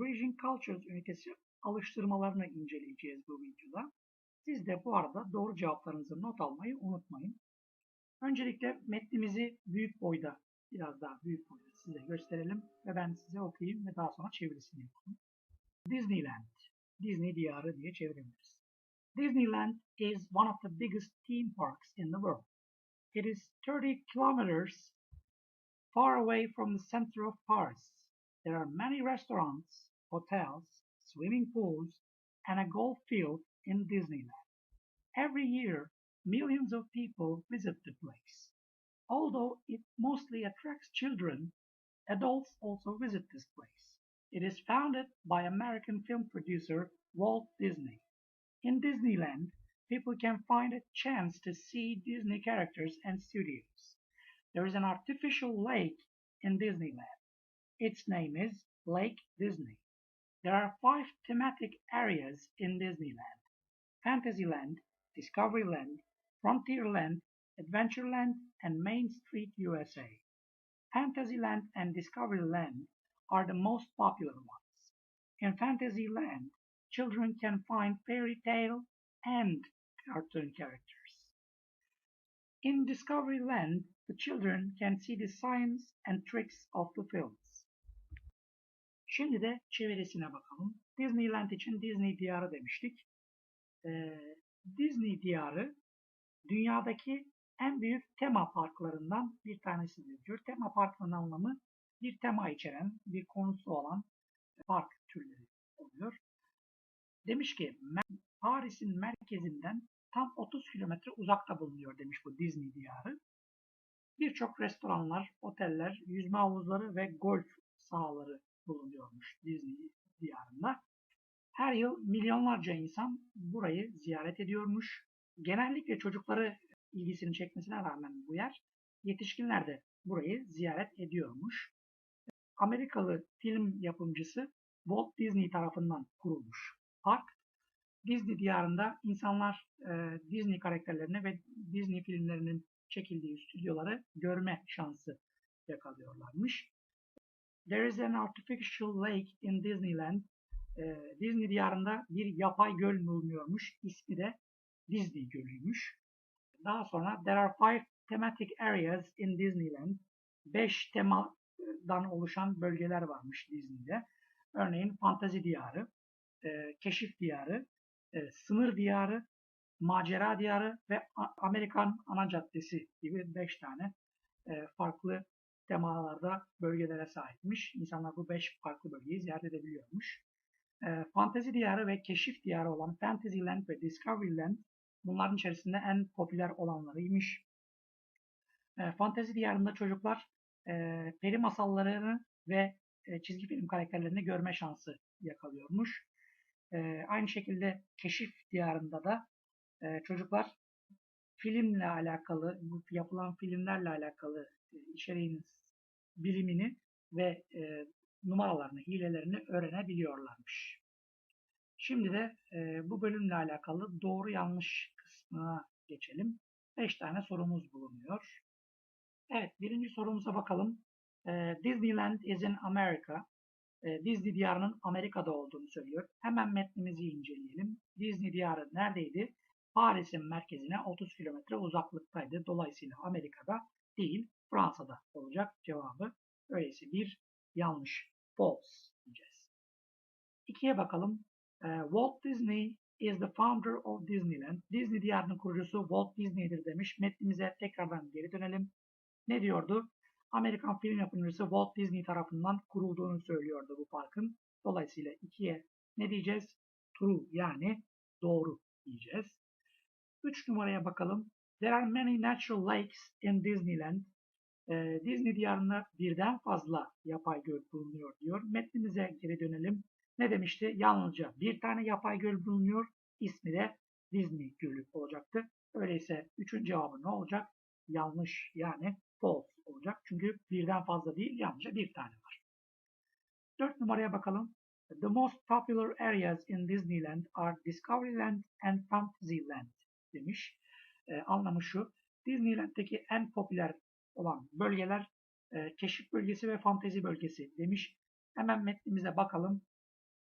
Bridging Cultures ünitesi alıştırmalarını inceleyeceğiz bu videoda. Siz de bu arada doğru cevaplarınızı not almayı unutmayın. Öncelikle metnimizi büyük boyda, biraz daha büyük boyda size gösterelim ve ben size okuyayım ve daha sonra çevirisini yapalım. Disneyland, Disney diyarı diye çevirebiliriz. Disneyland is one of the biggest theme parks in the world. It is 30 kilometers far away from the center of Paris. There are many restaurants, hotels, swimming pools, and a golf field in Disneyland. Every year, millions of people visit the place. Although it mostly attracts children, adults also visit this place. It is founded by American film producer Walt Disney. In Disneyland, people can find a chance to see Disney characters and studios. There is an artificial lake in Disneyland. Its name is Lake Disney. There are five thematic areas in Disneyland. Fantasyland, Discoveryland, Frontierland, Adventureland, and Main Street USA. Fantasyland and Discoveryland are the most popular ones. In Fantasyland, children can find fairy tale and cartoon characters. In Discoveryland, the children can see the science and tricks of the films. Şimdi de çevirisine bakalım. Disneyland için Disney diyarı demiştik. Ee, Disney diyarı dünyadaki en büyük tema parklarından bir tanesidir diyor. Tema parkının anlamı bir tema içeren, bir konusu olan park türleri oluyor. Demiş ki Paris'in merkezinden tam 30 kilometre uzakta bulunuyor demiş bu Disney diyarı. Birçok restoranlar, oteller, yüzme havuzları ve golf sahaları bulunuyormuş Disney diyarında. Her yıl milyonlarca insan burayı ziyaret ediyormuş. Genellikle çocukları ilgisini çekmesine rağmen bu yer yetişkinler de burayı ziyaret ediyormuş. Amerikalı film yapımcısı Walt Disney tarafından kurulmuş park. Disney diyarında insanlar e, Disney karakterlerini ve Disney filmlerinin çekildiği stüdyoları görme şansı yakalıyorlarmış. There is an artificial lake in Disneyland. Ee, Disney diyarında bir yapay göl bulunuyormuş. İsmi de Disney Gölü'ymüş. Daha sonra there are five thematic areas in Disneyland. Beş temadan oluşan bölgeler varmış Disney'de. Örneğin Fantazi Diyarı, e, Keşif Diyarı, e, Sınır Diyarı, Macera Diyarı ve Amerikan Ana Caddesi gibi beş tane e, farklı temalarda bölgelere sahipmiş. İnsanlar bu beş farklı bölgeyi ziyaret edebiliyormuş. E, Fantezi diyarı ve keşif diyarı olan Fantasyland ve Discoveryland bunların içerisinde en popüler olanlarıymış. E, Fantezi diyarında çocuklar e, peri masallarını ve e, çizgi film karakterlerini görme şansı yakalıyormuş. E, aynı şekilde keşif diyarında da e, çocuklar filmle alakalı, yapılan filmlerle alakalı e, içeriğinin bilimini ve e, numaralarını, hilelerini öğrenebiliyorlarmış. Şimdi de e, bu bölümle alakalı doğru yanlış kısmına geçelim. 5 tane sorumuz bulunuyor. Evet, birinci sorumuza bakalım. E, Disneyland is in America. E, Disney diyarının Amerika'da olduğunu söylüyor. Hemen metnimizi inceleyelim. Disney diyarı neredeydi? Paris'in merkezine 30 kilometre uzaklıktaydı. Dolayısıyla Amerika'da değil, Fransa'da olacak cevabı. Öyleyse bir yanlış. False diyeceğiz. İkiye bakalım. Walt Disney is the founder of Disneyland. Disney diyarının kurucusu Walt Disney'dir demiş. Metnimize tekrardan geri dönelim. Ne diyordu? Amerikan film yapımcısı Walt Disney tarafından kurulduğunu söylüyordu bu parkın. Dolayısıyla ikiye ne diyeceğiz? True yani doğru diyeceğiz. Üç numaraya bakalım. There are many natural lakes in Disneyland. Ee, Disney diyarında birden fazla yapay göl bulunuyor diyor. Metnimize geri dönelim. Ne demişti? Yalnızca bir tane yapay göl bulunuyor. İsmi de Disney Gölü olacaktı. Öyleyse üçün cevabı ne olacak? Yanlış yani false olacak. Çünkü birden fazla değil yalnızca bir tane var. Dört numaraya bakalım. The most popular areas in Disneyland are Discoveryland and Fantasyland demiş. Ee, anlamı şu. Disneyland'deki en popüler olan bölgeler e, keşif bölgesi ve fantezi bölgesi demiş. Hemen metnimize bakalım.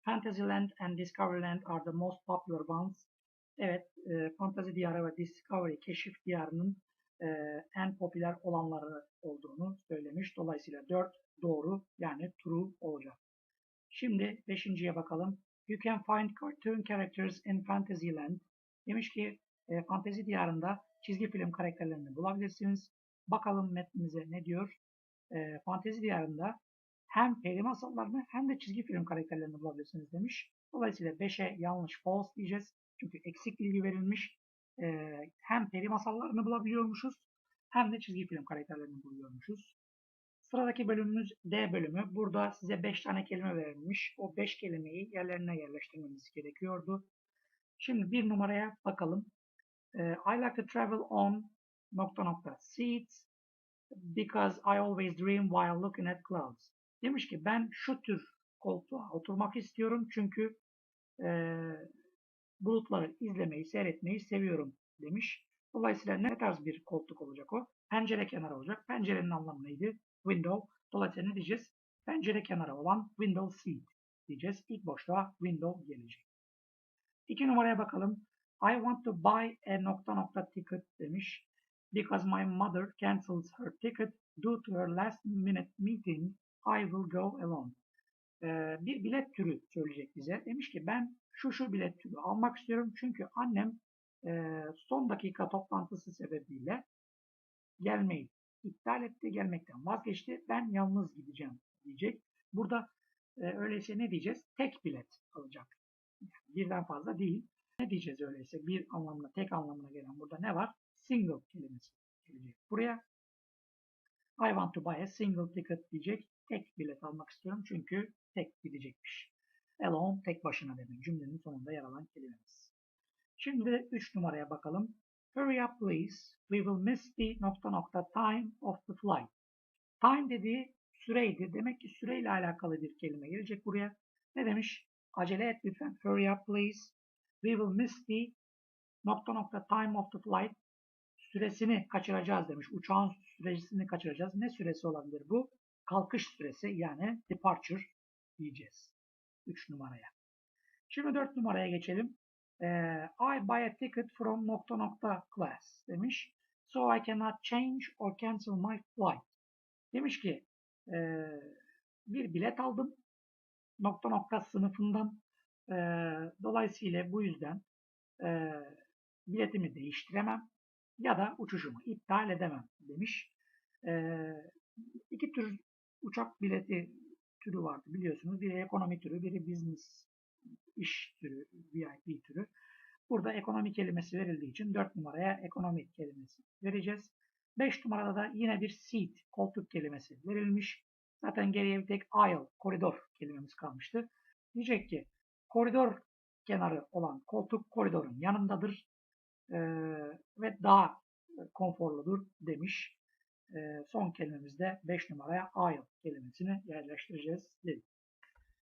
Fantasyland and Discoveryland are the most popular ones. Evet, e, Fantasy Diyarı ve Discovery Keşif Diyarı'nın e, en popüler olanları olduğunu söylemiş. Dolayısıyla 4 doğru yani true olacak. Şimdi 5.ye bakalım. You can find cartoon characters in Fantasyland. Demiş ki e, Fantezi Diyarı'nda çizgi film karakterlerini bulabilirsiniz. Bakalım metnimize ne diyor? E, Fantezi Diyarı'nda hem peri masallarını hem de çizgi film karakterlerini bulabilirsiniz demiş. Dolayısıyla 5'e yanlış false diyeceğiz. Çünkü eksik bilgi verilmiş. E, hem peri masallarını bulabiliyormuşuz hem de çizgi film karakterlerini buluyormuşuz. Sıradaki bölümümüz D bölümü. Burada size 5 tane kelime verilmiş. O 5 kelimeyi yerlerine yerleştirmemiz gerekiyordu. Şimdi bir numaraya bakalım. E, I like to travel on nokta nokta seats because I always dream while looking at clouds. Demiş ki ben şu tür koltuğa oturmak istiyorum çünkü e, bulutları izlemeyi, seyretmeyi seviyorum demiş. Dolayısıyla ne tarz bir koltuk olacak o? Pencere kenarı olacak. Pencerenin anlamı neydi? Window. Dolayısıyla ne diyeceğiz? Pencere kenarı olan window seat diyeceğiz. İlk boşluğa window gelecek. İki numaraya bakalım. I want to buy a nokta nokta ticket demiş. Because my mother cancels her ticket due to her last minute meeting, I will go alone. Ee, bir bilet türü söyleyecek bize. Demiş ki ben şu şu bilet türü almak istiyorum. Çünkü annem e, son dakika toplantısı sebebiyle gelmeyi iptal etti, gelmekten vazgeçti. Ben yalnız gideceğim diyecek. Burada e, öyleyse ne diyeceğiz? Tek bilet alacak. Yani birden fazla değil. Ne diyeceğiz öyleyse? Bir anlamına, tek anlamına gelen burada ne var? Single kelimesi gelecek. Buraya I want to buy a single ticket diyecek. Tek bilet almak istiyorum çünkü tek gidecekmiş. Alone tek başına demek. Cümlenin sonunda yer alan kelimemiz. Şimdi 3 numaraya bakalım. Hurry up please. We will miss the nokta nokta time of the flight. Time dediği süreydi. Demek ki süreyle alakalı bir kelime gelecek buraya. Ne demiş? Acele et lütfen. Hurry up please. We will miss the nokta nokta time of the flight. Süresini kaçıracağız demiş. Uçağın süresini kaçıracağız. Ne süresi olabilir bu? Kalkış süresi yani departure diyeceğiz. 3 numaraya. Şimdi 4 numaraya geçelim. Ee, I buy a ticket from nokta nokta class demiş. So I cannot change or cancel my flight. Demiş ki e, bir bilet aldım nokta nokta sınıfından. E, dolayısıyla bu yüzden e, biletimi değiştiremem ya da uçuşumu iptal edemem demiş. E, iki tür uçak bileti türü vardı biliyorsunuz. Biri ekonomi türü, biri business iş türü, VIP türü. Burada ekonomi kelimesi verildiği için 4 numaraya ekonomi kelimesi vereceğiz. 5 numarada da yine bir seat, koltuk kelimesi verilmiş. Zaten geriye bir tek aisle, koridor kelimemiz kalmıştı. Diyecek ki koridor kenarı olan koltuk koridorun yanındadır e, ve daha konforludur demiş. E, son kelimemizde 5 numaraya aisle kelimesini yerleştireceğiz dedik.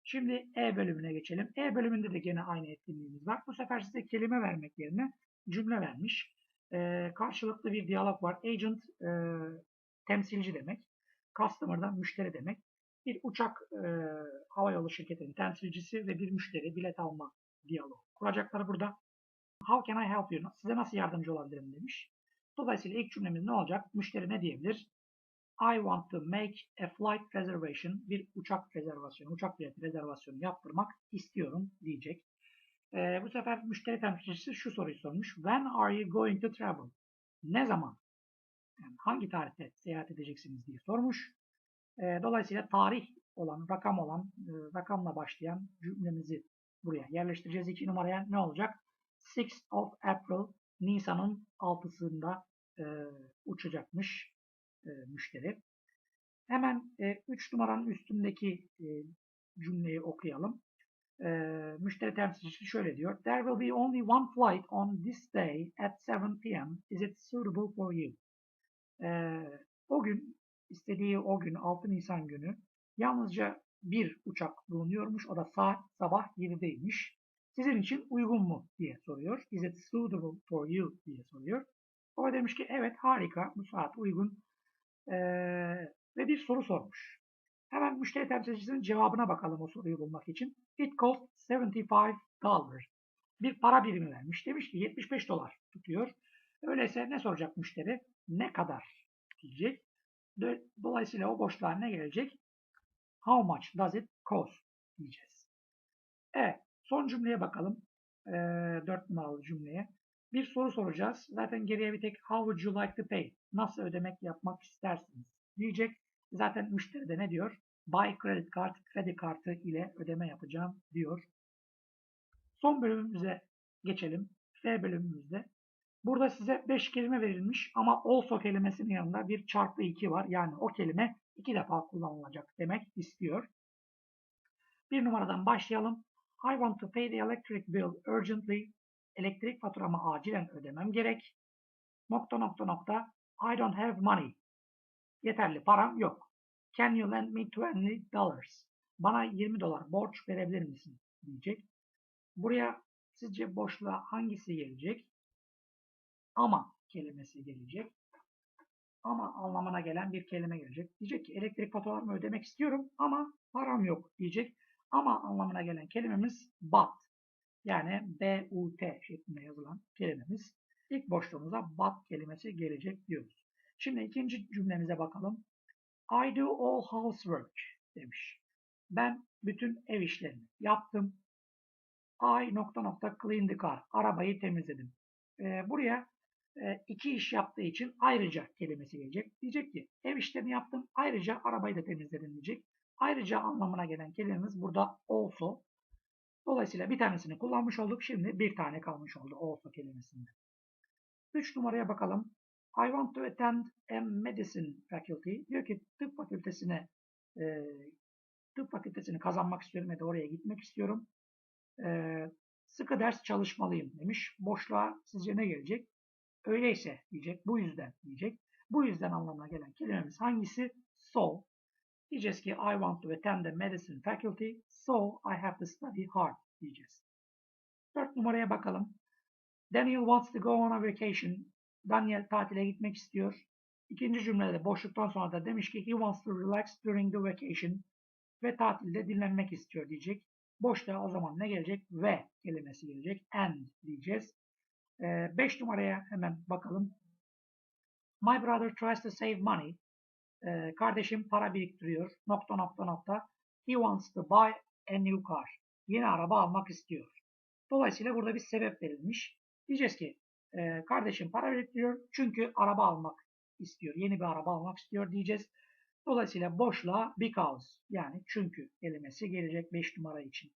Şimdi E bölümüne geçelim. E bölümünde de gene aynı etkinliğimiz var. Bu sefer size kelime vermek yerine cümle vermiş. E, karşılıklı bir diyalog var. Agent e, temsilci demek. Customer'da müşteri demek. Bir uçak e, havayolu şirketinin temsilcisi ve bir müşteri bilet alma diyaloğu. Kuracakları burada. How can I help you? Size nasıl yardımcı olabilirim demiş. Dolayısıyla ilk cümlemiz ne olacak? Müşteri ne diyebilir? I want to make a flight reservation. Bir uçak rezervasyonu, uçak bileti rezervasyonu yaptırmak istiyorum diyecek. Ee, bu sefer müşteri temsilcisi şu soruyu sormuş. When are you going to travel? Ne zaman? Yani hangi tarihte seyahat edeceksiniz diye sormuş. Ee, dolayısıyla tarih olan, rakam olan, e, rakamla başlayan cümlemizi buraya yerleştireceğiz. İki numaraya ne olacak? 6 of April, Nisan'ın 6'sında e, uçacakmış e, müşteri. Hemen 3 e, numaranın üstündeki cümleyi okuyalım. Müşteri temsilcisi şöyle diyor. There will be only one flight on this day at 7 p.m. Is it suitable for you? O gün, istediği o gün 6 Nisan günü yalnızca bir uçak bulunuyormuş. O da saat sabah 7'deymiş. Sizin için uygun mu diye soruyor. Is it suitable for you diye soruyor. O da demiş ki evet harika bu saat uygun ee, ve bir soru sormuş. Hemen müşteri temsilcisinin cevabına bakalım o soruyu bulmak için. It cost 75 dollars. Bir para birimi vermiş. Demiş ki 75 dolar tutuyor. Öyleyse ne soracak müşteri? Ne kadar diyecek. Dolayısıyla o boşluğa ne gelecek? How much does it cost diyeceğiz. Evet. Son cümleye bakalım. Ee, 4 numaralı cümleye. Bir soru soracağız. Zaten geriye bir tek how would you like to pay? Nasıl ödemek yapmak istersiniz? Diyecek. Zaten müşteri de ne diyor? Buy credit card, kredi kartı ile ödeme yapacağım diyor. Son bölümümüze geçelim. F bölümümüzde. Burada size 5 kelime verilmiş ama also kelimesinin yanında bir çarpı 2 var. Yani o kelime iki defa kullanılacak demek istiyor. Bir numaradan başlayalım. I want to pay the electric bill urgently. Elektrik faturamı acilen ödemem gerek. Nokta nokta nokta. I don't have money. Yeterli param yok. Can you lend me 20 dollars? Bana 20 dolar borç verebilir misin? diyecek. Buraya sizce boşluğa hangisi gelecek? Ama kelimesi gelecek. Ama anlamına gelen bir kelime gelecek. Diyecek ki elektrik faturamı ödemek istiyorum ama param yok diyecek. Ama anlamına gelen kelimemiz but. Yani B-U-T şeklinde yazılan kelimemiz. İlk boşluğumuza but kelimesi gelecek diyoruz. Şimdi ikinci cümlemize bakalım. I do all housework demiş. Ben bütün ev işlerini yaptım. I nokta nokta clean the car. Arabayı temizledim. Ee, buraya iki iş yaptığı için ayrıca kelimesi gelecek. Diyecek ki ev işlerini yaptım. Ayrıca arabayı da temizledim diyecek. Ayrıca anlamına gelen kelimemiz burada also. Dolayısıyla bir tanesini kullanmış olduk. Şimdi bir tane kalmış oldu also kelimesinde. Üç numaraya bakalım. I want to attend a medicine faculty. Diyor ki tıp fakültesine e, tıp fakültesini kazanmak istiyorum ya da oraya gitmek istiyorum. E, sıkı ders çalışmalıyım demiş. Boşluğa sizce ne gelecek? Öyleyse diyecek. Bu yüzden diyecek. Bu yüzden anlamına gelen kelimemiz hangisi? So. Diyeceğiz ki I want to attend the medicine faculty. So I have to study hard diyeceğiz. Dört numaraya bakalım. Daniel wants to go on a vacation. Daniel tatile gitmek istiyor. İkinci cümlede boşluktan sonra da demiş ki he wants to relax during the vacation ve tatilde dinlenmek istiyor diyecek. Boşluğa o zaman ne gelecek? Ve kelimesi gelecek. And diyeceğiz. 5 ee, numaraya hemen bakalım. My brother tries to save money. Ee, kardeşim para biriktiriyor. Nokta nokta nokta. He wants to buy a new car. Yeni araba almak istiyor. Dolayısıyla burada bir sebep verilmiş. Diyeceğiz ki e, kardeşim para biriktiriyor çünkü araba almak istiyor. Yeni bir araba almak istiyor diyeceğiz. Dolayısıyla boşluğa because yani çünkü kelimesi gelecek 5 numara için.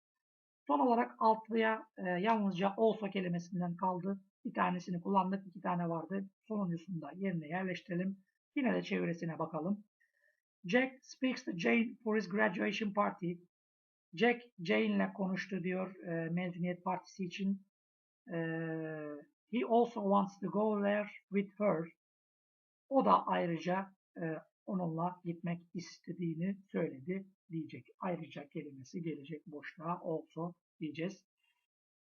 Son olarak altlıya e, yalnızca also kelimesinden kaldı. Bir tanesini kullandık, iki tane vardı. Sonuncusunu da yerine yerleştirelim. Yine de çeviresine bakalım. Jack speaks to Jane for his graduation party. Jack Jane ile konuştu diyor e, mezuniyet partisi için. E, he also wants to go there with her. O da ayrıca e, onunla gitmek istediğini söyledi diyecek. Ayrıca kelimesi gelecek boşluğa also diyeceğiz.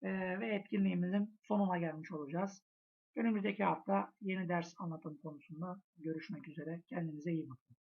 Ve etkinliğimizin sonuna gelmiş olacağız. Önümüzdeki hafta yeni ders anlatım konusunda görüşmek üzere. Kendinize iyi bakın.